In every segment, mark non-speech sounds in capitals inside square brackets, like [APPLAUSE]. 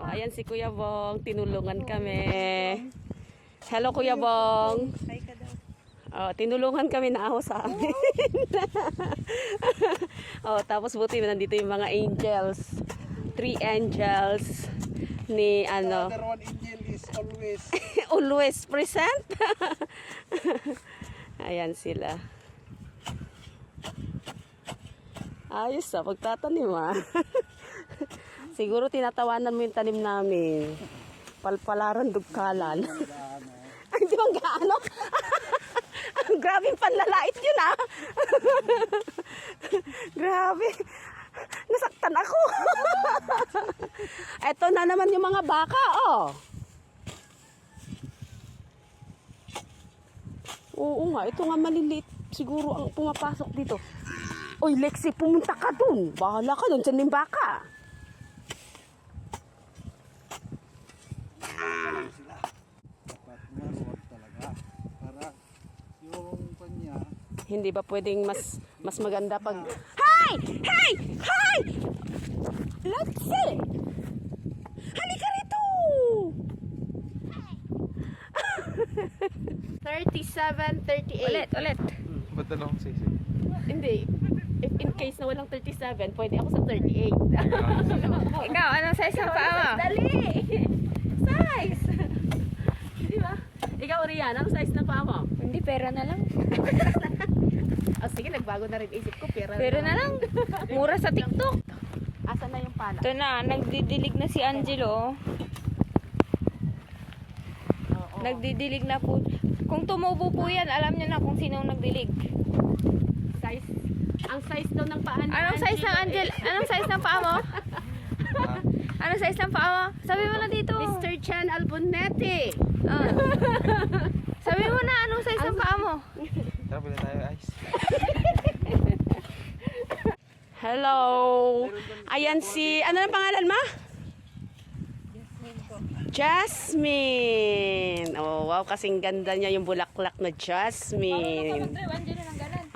Oh, ayan si Kuya Bong. Tinulungan kami. Hello, Kuya Bong. Oh, tinulungan kami na ako sa amin. [LAUGHS] oh, tapos buti nandito yung mga angels. Three angels ni ano, Other one angel is always [LAUGHS] always present. [LAUGHS] Ayan sila. Ayos ah, pagtatanim ah. Siguro tinatawanan mo yung tanim namin. Palpalaran dugkalan. [LAUGHS] Ay, di ba gaano? [LAUGHS] Grabe panlalait yun ah. [LAUGHS] Grabe. Nasaktan ako. Eto na naman yung mga baka, oh. Oo nga, ito nga maliliit. Siguro ang pumapasok dito. Oy, Lexi, pumunta ka dun. Bahala ka dun, dyan yung baka. Sila. Dapat nga huwag talaga. Para yung kanya, Hindi ba pwedeng mas mas maganda pag... Hi! Hi! Hi! Lexi! Halika rito! [LAUGHS] 37, 38. Ulit, ulit. Ba't dalawang sisi? Hindi. If in case na walang 37, pwede ako sa 38. [LAUGHS] Ikaw, anong size ng paa mo? Dali! Size! Di ba? Ikaw, Rian, anong size na paa mo? Hindi, pera na lang. Oh, [LAUGHS] sige, nagbago na rin isip ko. Pero, Pera na lang. Mura sa TikTok. Asan na yung pala? Ito na, nagdidilig na si Angelo. Oo. Nagdidilig na po. Kung tumubo po yan, alam niyo na kung sino ang nagdilig. Size. Ang size daw ng paa ni Anong size ng Angel? Anong size ng paa mo? [LAUGHS] Anong size ng paa mo? Sabi mo na dito. Mr. Chan Albonetti. Ah. Sabi mo na anong size ng paa mo? Tara, pala tayo ice. Hello. Ayan si, ano ang pangalan ma? Jasmine. Oh, wow, kasing ganda niya yung bulaklak na Jasmine.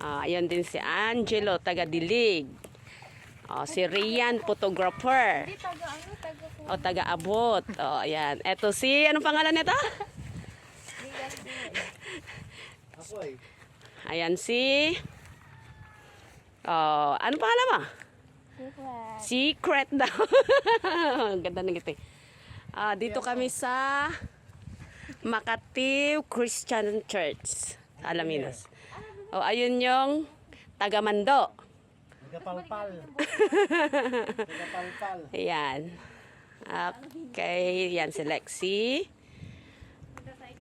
Ah, ayan din si Angelo, taga Dilig. Oh, si Rian, photographer. Ano? O, taga Abot. O, ayan. Eto si, anong pangalan nito? Ayan si... Oh, anong pangalan mo? Secret daw. Ang [LAUGHS] Ganda ng ngiti. Ah, dito kami sa Makati Christian Church. Alaminos. Oh, ayun yung taga Mando. Nagapalpal. [LAUGHS] Nagapalpal. Ayan. Okay, yan si Lexi.